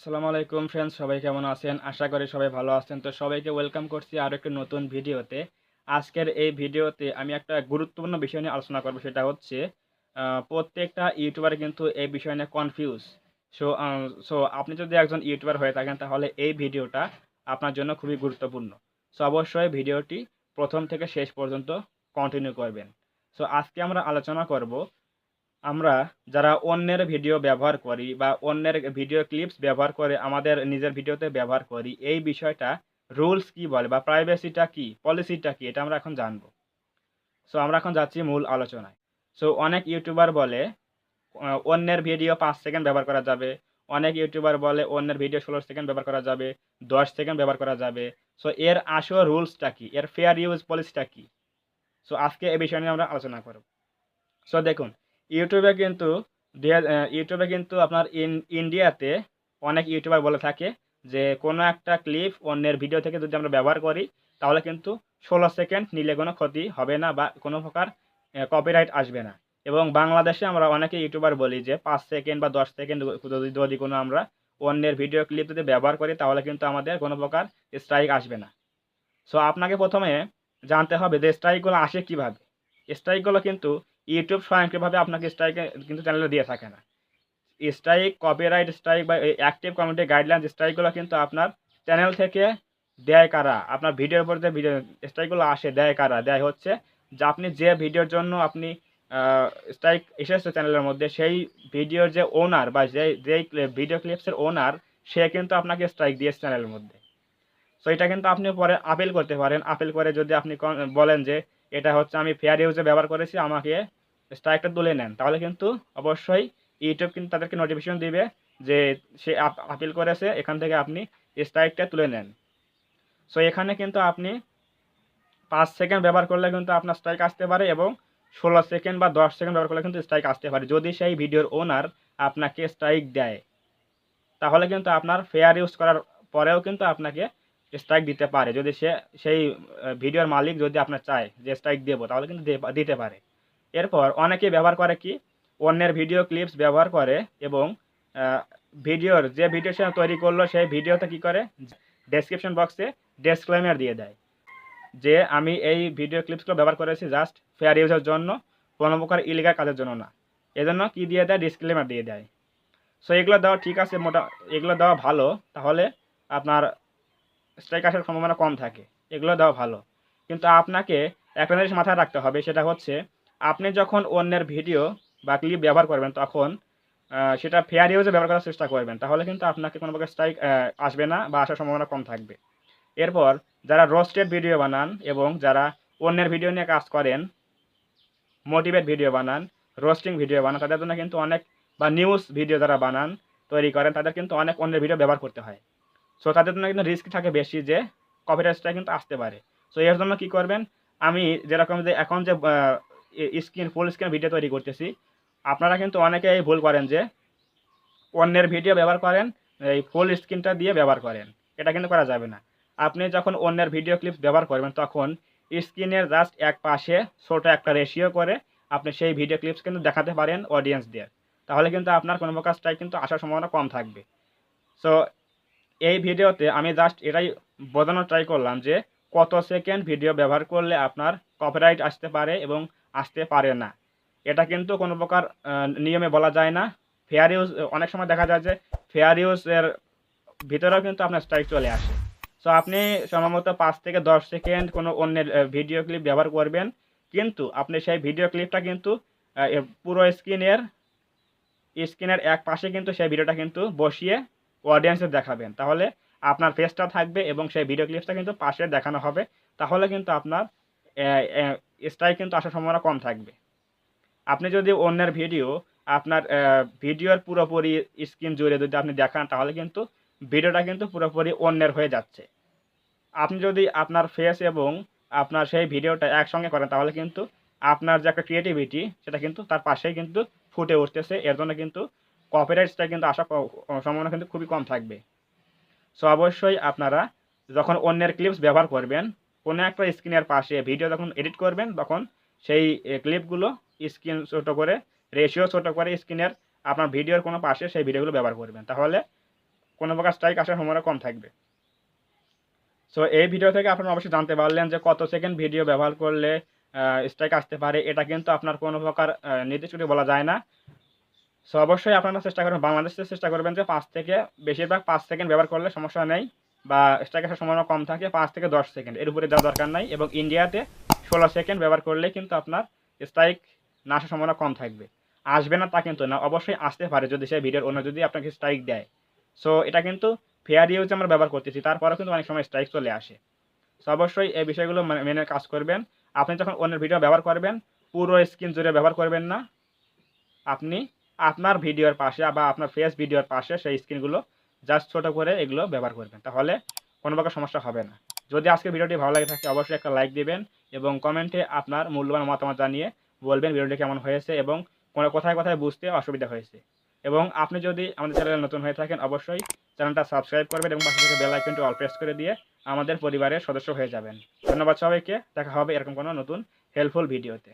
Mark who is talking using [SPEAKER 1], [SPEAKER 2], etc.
[SPEAKER 1] আসসালামু আলাইকুম ফ্রেন্ডস সবাই কেমন আছেন? আশা করি সবাই ভালো আছেন। তো সবাইকে ওয়েলকাম করছি আরও একটি নতুন ভিডিওতে আজকের এই ভিডিওতে আমি একটা গুরুত্বপূর্ণ বিষয় নিয়ে আলোচনা করব, সেটা হচ্ছে প্রত্যেকটা ইউটিউবার কিন্তু এই বিষয় নিয়ে কনফিউজ সো সো আপনি যদি একজন ইউটিউবার হয়ে থাকেন, তাহলে এই ভিডিওটা আপনার জন্য খুবই গুরুত্বপূর্ণ। সো অবশ্যই ভিডিওটি প্রথম থেকে শেষ পর্যন্ত কন্টিনিউ করবেন। সো আজকে আমরা আলোচনা করব আমরা যারা অন্যের ভিডিও ব্যবহার করি বা অন্যের ভিডিও ক্লিপস ব্যবহার করে আমাদের নিজের ভিডিওতে ব্যবহার করি, এই বিষয়টা রুলস কি বলে বা প্রাইভেসিটা কি পলিসিটা কি, এটা আমরা এখন জানব। সো আমরা এখন যাচ্ছি মূল আলোচনায়। সো অনেক ইউটিউবার বলে অন্যের ভিডিও পাঁচ সেকেন্ড ব্যবহার করা যাবে। অনেক ইউটিউবার বলে, অন্যের ভিডিও ষোলো সেকেন্ড ব্যবহার করা যাবে, দশ সেকেন্ড ব্যবহার করা যাবে। সো এর আসল রুলসটা কি? এর ফেয়ার ইউজ পলিসিটা কি? সো আজকে এই বিষয় নিয়ে আমরা আলোচনা করব। সো দেখুন ইউটিউবে কিন্তু ইউটিউবে কিন্তু আপনার ইন, ইন্ডিয়াতে অনেক ইউটিউবার বলে থাকে যে কোনো একটা ক্লিপ অন্যের ভিডিও থেকে যদি আমরা ব্যবহার করি, তাহলে কিন্তু ষোলো সেকেন্ড নিলে কোনো ক্ষতি হবে না বা কোনো প্রকার কপিরাইট আসবে না। এবং বাংলাদেশে আমরা অনেকে ইউটিউবার বলি যে পাঁচ সেকেন্ড বা দশ সেকেন্ড যদি যদি কোনো আমরা অন্যের ভিডিও ক্লিপ যদি ব্যবহার করি, তাহলে কিন্তু আমাদের কোনো প্রকার স্ট্রাইক আসবে না। সো আপনাকে প্রথমে জানতে হবে যে স্ট্রাইকগুলো আসে কীভাবে। স্ট্রাইকগুলো কিন্তু ইউটিউব স্বয়ংক্রিয়ভাবে আপনাকে স্ট্রাইক কিন্তু চ্যানেলে দিয়ে থাকে না। স্ট্রাইক কপিরাইট স্ট্রাইক বা অ্যাক্টিভ কমিউনিটি গাইডলাইন স্ট্রাইকগুলো কিন্তু আপনার চ্যানেল থেকে দেয় কারা? আপনার ভিডিওর উপর যে ভিডিও স্ট্রাইকগুলো আসে, দেয় কারা? দেয় হচ্ছে যে আপনি যে ভিডিওর জন্য আপনি স্ট্রাইক এসেছে চ্যানেলের মধ্যে, সেই ভিডিওর যে ওনার বা যে যেই ভিডিও ক্লিপসের ওনার সে কিন্তু আপনাকে স্ট্রাইক দিয়েছে চ্যানেলের মধ্যে। সো এটা কিন্তু আপনি পরে আপিল করতে পারেন। আপিল করে যদি আপনি বলেন যে, এটা হচ্ছে আমি ফেয়ার ইউজে ব্যবহার করেছি, আমাকে স্ট্রাইকটা তুলে নেন, তাহলে কিন্তু অবশ্যই ইউটিউব কিন্তু তাদেরকে নোটিফিকেশন দিবে যে সে আপিল করেছে, এখান থেকে আপনি স্ট্রাইকটা তুলে নেন। সো এখানে কিন্তু আপনি পাঁচ সেকেন্ড ব্যবহার করলে কিন্তু আপনার স্ট্রাইক আসতে পারে এবং ষোলো সেকেন্ড বা দশ সেকেন্ড ব্যবহার করলে কিন্তু স্ট্রাইক আসতে পারে। যদি সেই ভিডিওর ওনার আপনাকে স্ট্রাইক দেয়, তাহলে কিন্তু আপনার ফেয়ার ইউজ করার পরেও কিন্তু আপনাকে স্ট্রাইক দিতে পারে। যদি সে, সেই ভিডিওর মালিক যদি আপনার চায় যে স্ট্রাইক দেবো, তাহলে কিন্তু দিতে পারে। এরপর অনেকে ব্যবহার করে কি? অন্যের ভিডিও ক্লিপস ব্যবহার করে এবং ভিডিওর যে ভিডিও সে তৈরি করল সেই ভিডিওতে কি করে? ডেসক্রিপশন বক্সে ডেসক্লেমার দিয়ে দেয় যে আমি এই ভিডিও ক্লিপসগুলো ব্যবহার করেছি জাস্ট ফেয়ার ইউজের জন্য, কোনো প্রকার ইলিগাল কাজের জন্য না। এজন্য কি দিয়ে দেয়? ডিসক্লেমার দিয়ে দেয়। সো এগুলো দেওয়া ঠিক আছে, মোটা, এগুলো দেওয়া ভালো। তাহলে আপনার স্ট্রাইক আসার সম্ভাবনা কম থাকে। এগুলো দেওয়া ভালো। কিন্তু আপনাকে একটা জিনিস মাথায় রাখতে হবে, সেটা হচ্ছে আপনি যখন অন্যের ভিডিও বা ক্লিপ ব্যবহার করবেন, তখন সেটা ফেয়ার ইউজে ব্যবহার করার চেষ্টা করবেন। তাহলে কিন্তু আপনাকে কোনো প্রকার স্ট্রাইক আসবে না বা আসার সম্ভাবনা কম থাকবে। এরপর, যারা রোস্টেড ভিডিও বানান এবং যারা অন্যের ভিডিও নিয়ে কাজ করেন মোটিভেট ভিডিও বানান রোস্টিং ভিডিও বানান, তাদের জন্য কিন্তু অনেক, বা নিউজ ভিডিও যারা বানান, তৈরি করেন, তাদের কিন্তু অনেক অন্যের ভিডিও ব্যবহার করতে হয়। সো তাদের জন্য কিন্তু রিস্ক থাকে বেশি যে কপিরাইটটা কিন্তু আসতে পারে। সো এর জন্য কী করবেন? আমি যেরকম যে এখন যে স্ক্রিন ফুল স্ক্রিন ভিডিও তৈরি করতেছি। আপনারা কিন্তু অনেকেই ভুল করেন যে অন্যের ভিডিও ব্যবহার করেন, এই ফুল স্ক্রিনটা দিয়ে ব্যবহার করেন। এটা কিন্তু করা যাবে না। আপনি যখন অন্যের ভিডিও ক্লিপস ব্যবহার করবেন, তখন স্ক্রিনের জাস্ট এক পাশে ছোট একটা রেশিও করে আপনি সেই ভিডিও ক্লিপস কিন্তু দেখাতে পারেন অডিয়েন্সদের তাহলে কিন্তু আপনার কোনো কাজটাই কিন্তু আসার সম্ভাবনা কম থাকবে। সো এই ভিডিওতে আমি জাস্ট এটাই বোঝানোর ট্রাই করলাম যে কত সেকেন্ড ভিডিও ব্যবহার করলে আপনার কপিরাইট আসতে পারে এবং আসতে পারে না। এটা কিন্তু কোনো প্রকার নিয়মে বলা যায় না। ফেয়ার ইউজ অনেক সময় দেখা যায় যে ফেয়ার ইউজের ভিতরেও কিন্তু আপনার স্ট্রাইক চলে আসে। সো আপনি সম্ভবত পাঁচ থেকে দশ সেকেন্ড কোনো অন্যের ভিডিও ক্লিপ ব্যবহার করবেন। কিন্তু আপনি সেই ভিডিও ক্লিপটা কিন্তু পুরো স্ক্রিনের স্ক্রিনের এক পাশে কিন্তু সেই ভিডিওটা কিন্তু বসিয়ে অডিয়েন্সে দেখাবেন। তাহলে আপনার ফেসটা থাকবে এবং সেই ভিডিও ক্লিপসটা কিন্তু পাশে দেখানো হবে। তাহলে কিন্তু আপনার স্ট্রাইক কিন্তু আসার সম্ভাবনা কম থাকবে। আপনি যদি অন্যের ভিডিও, আপনার ভিডিওর পুরোপুরি স্ক্রিন জুড়ে যদি আপনি দেখান, তাহলে কিন্তু ভিডিওটা কিন্তু পুরোপুরি অন্যের হয়ে যাচ্ছে। আপনি যদি আপনার ফেস এবং আপনার সেই ভিডিওটা একসঙ্গে করেন, তাহলে কিন্তু আপনার যে একটা ক্রিয়েটিভিটি সেটা কিন্তু তার পাশেই কিন্তু ফুটে উঠতেছে। এর জন্য কিন্তু কপিরাইটসটা কিন্তু আসা সম্ভাবনা কিন্তু খুবই কম থাকবে। সো অবশ্যই আপনারা যখন অন্যের ক্লিপস ব্যবহার করবেন কোনো একটা স্ক্রিনের পাশে ভিডিও যখন এডিট করবেন, তখন সেই ক্লিপগুলো স্ক্রিন ছোটো করে রেশিও ছোটো করে স্ক্রিনের আপনার ভিডিওর কোনো পাশে সেই ভিডিওগুলো ব্যবহার করবেন। তাহলে কোনো প্রকার স্ট্রাইক আসার সম্ভাবনা কম থাকবে। সো এই ভিডিও থেকে আপনারা অবশ্যই জানতে পারলেন যে কত সেকেন্ড ভিডিও ব্যবহার করলে স্ট্রাইক আসতে পারে। এটা কিন্তু আপনার কোনো প্রকার নির্দিষ্ট বলা যায় না। সো অবশ্যই আপনারা চেষ্টা করবেন, বাংলাদেশে চেষ্টা করবেন যে পাঁচ থেকে, বেশিরভাগ পাঁচ সেকেন্ড ব্যবহার করলে সমস্যা নেই। বা স্ট্রাইক আসার সম্ভাবনা কম থাকে পাঁচ থেকে দশ সেকেন্ড এর উপরে যাওয়ার দরকার নাই এবং ইন্ডিয়াতে ষোলো সেকেন্ড ব্যবহার করলে কিন্তু আপনার স্ট্রাইক না আসার সম্ভাবনা কম থাকবে। আসবে না তা কিন্তু না, অবশ্যই আসতে পারে যদি সেই ভিডিওর অন্য যদি আপনাকে স্ট্রাইক দেয়। সো এটা কিন্তু ফেয়ার ইউজ আমরা ব্যবহার করতেছি, তারপরেও কিন্তু অনেক সময় স্ট্রাইক চলে আসে। সো অবশ্যই এই বিষয়গুলো মেনে কাজ করবেন। আপনি যখন অন্যের ভিডিও ব্যবহার করবেন, পুরো স্ক্রিন জুড়ে ব্যবহার করবেন না। আপনি আপনার ভিডিওর পাশে বা আপনার ফেস ভিডিওর পাশে সেই স্ক্রিনগুলো জাস্ট ছোট করে এগুলো ব্যবহার করবেন। তাহলে কোনো প্রকার সমস্যা হবে না। যদি আজকে ভিডিওটি ভালো লাগে থাকে, অবশ্যই একটা লাইক দেবেন এবং কমেন্টে আপনার মূল্যবান মতামত জানিয়ে বলবেন ভিডিওটি কেমন হয়েছে এবং কোনো কোথায় কোথায় বুঝতে অসুবিধা হয়েছে। এবং আপনি যদি আমাদের চ্যানেলে নতুন হয়ে থাকেন, অবশ্যই চ্যানেলটা সাবস্ক্রাইব করবেন এবং পাশে বেল আইকনটি অল প্রেস করে দিয়ে আমাদের পরিবারের সদস্য হয়ে যাবেন। ধন্যবাদ সবাইকে। দেখা হবে এরকম কোনো নতুন হেল্পফুল ভিডিওতে